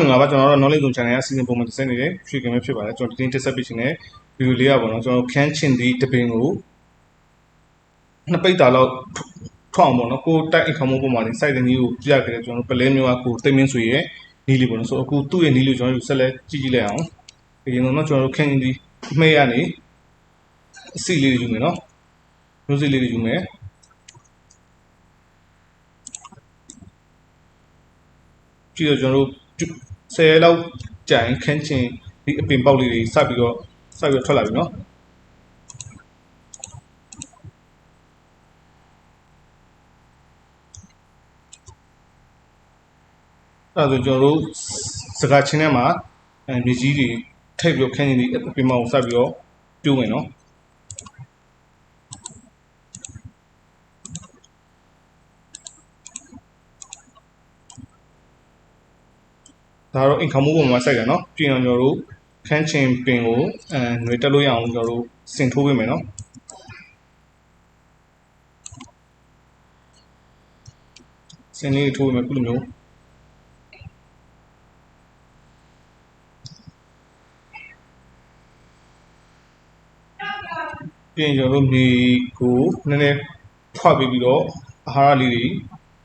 င်္ဂလာပါကျွန်တော်တို့ knowledge zone channel ရဲ့အစီအစဉ်ပုံမှန်တစ်စက်နေတဲ့ရွှေကင်ပဲဖြစ်ပါတယ်ကျွန်တော်ဒီတင်တက်ဆက်ပေးခြင်းတဲ့ဗီဒီယိုလေးကပေါ့နော်ကျွန်တော်ခန်းချင်သည့်တပင်ကိုနှစ်ပိတ်တာလောက်ထောက်အောင်ပေါ့နော်ကိုတိုက်အိမ်ခေါမှုပုံမှာနေ site နီးကိုပြခဲ့တယ်ကျွန်တော်တို့ပလဲမျိုးကကိုသိမ့်မင်းဆွေရဲ့နီးလေးပေါ့နော်ဆိုအခုသူ့ရဲ့နီးလေးကျွန်တော်တို့ဆက်လက်ကြည့်ကြည့်လိုက်အောင်အရင်တော့ကျွန်တော်တို့ခန်းချင်သည့်အမေကနေအစီလေးတွေယူမယ်နော်မျိုးစိလေးတွေယူမယ်ပြီးတော့ကျွန်တော်တို့ ဆယ်ရက်လောက်ကြာရင်ခန်းချင်ဒီအပင်ပေါက်လေးတွေစပြီးတော့စပြီးတော့ထွက်လာပြီနော်အဲဒါဆိုကျွန်တော်တို့စကားချင်းထဲမှာအဲမြေကြီးတွေထိပ်ပြီးတော့ခန်းချင်ဒီအပင်ပေါက်ကိုစပြီးတော့ပြိုးမယ်နော်ဒါတော့အ င်ခါမိုးပုံမှာစိုက်တယ်နော်ပြင်အောင်ကျွန်တော်တို့ခန်းချင်ပင်ကိုအဲຫນွေတက်လို့ရအောင်ကျွန်တော်တို့စင်ထိုးပေးမယ်နော်စင်လေးထိုးပေးမယ်ခုလိုမျိုးပြင်ကျွန်တော်တို့မြေကိုနည်းနည်းထွပေးပြီးတော့အာဟာရလေးတွေ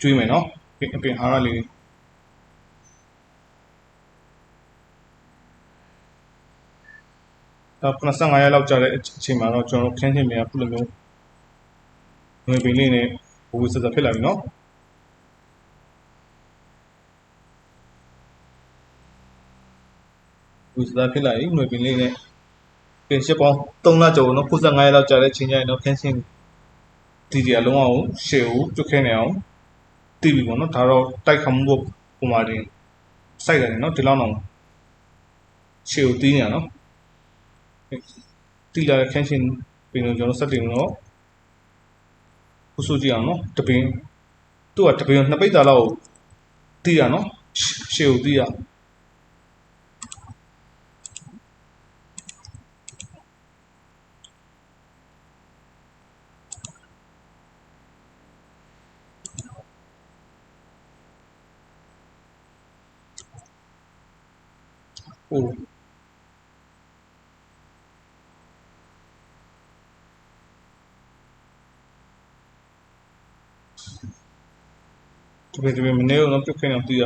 ကျွေးမယ်နော်ပင်အပင်အာဟာရလေးတွေ ဒါ85ရက်လောက်ကြာတဲ့အချိန်မှာတော့ကျွန်တော်တို့ခန်းချင်းမြန်ခုလိုမျိုးငွေပင်လေးနဲ့ဘူစစဖြစ်လာပြီနော်ဘူစစဖြစ်လာပြီငွေပင်လေးနဲ့ပြင်ရှစ်ပေါင်း3လကျော်နော်95ရက်လောက်ကြာတဲ့အချိန်ကျရင်တော့ခန်းချင်းဒီဒီအလုံးအောင်ရှေ့ကိုတွတ်ခဲနေအောင်တည်ပြီပေါ့နော်ဒါတော့တိုက်ခမှုဖို့ပုံမှန်တင်စိုက်တယ်နော်ဒီလောက်တော့ရှေ့ကိုတီးနေရနော် တိလာတဲ့ခန်းရှင်ပင်ကိုကျွန်တော်စက်တင်တော့ခုဆိုကြည့်အောင်နော်တပင်သူ့ကတပင်နှစ်ပိတ်တာလောက်တီးရနော်ရှေ့ကိုတီးရဟိုတ ပင်တပင်မနေတော့ပြုတ်ခဲအောင်တီးရ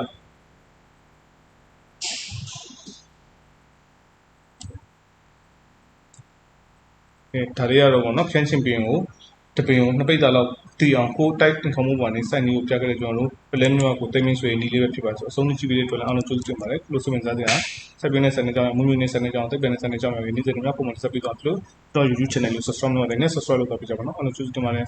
အဲဒါတွေကတော့ပေါ့နော်ခန်းချင်းပင်ကိုတပင်ကိုနှစ်ပိတ်တာလောက်တီးအောင်ကိုတိုက်တင်ခေါမှုပါနေစိုက်နေကိုပြခဲ့တဲ့ကျွန်တော်တို့ပလဲမျိုးကကိုတိတ်မင်းဆွေနီးလေးပဲဖြစ်ပါဆိုအဆုံးကြည့်ပြီးတဲ့အတွက်လည်းအားလုံးကြိုးစားတင်ပါတယ်လို့ဆိုမြင်စားကြတာစိုက်ပင်နဲ့စနေကြောင်းမွေးမွေးနဲ့စနေကြောင်းတိတ်ပင်နဲ့စနေကြောင်းမျိုးနေ့စဉ်များပုံမှန်ဆက်ပြီးတော့လို့တော့ YouTube channel ကို subscribe လုပ်ရတယ်နဲ့ subscribe လုပ်တော့ပြကြပါတော့အားလုံးကြိုးစားတင်ပါတယ်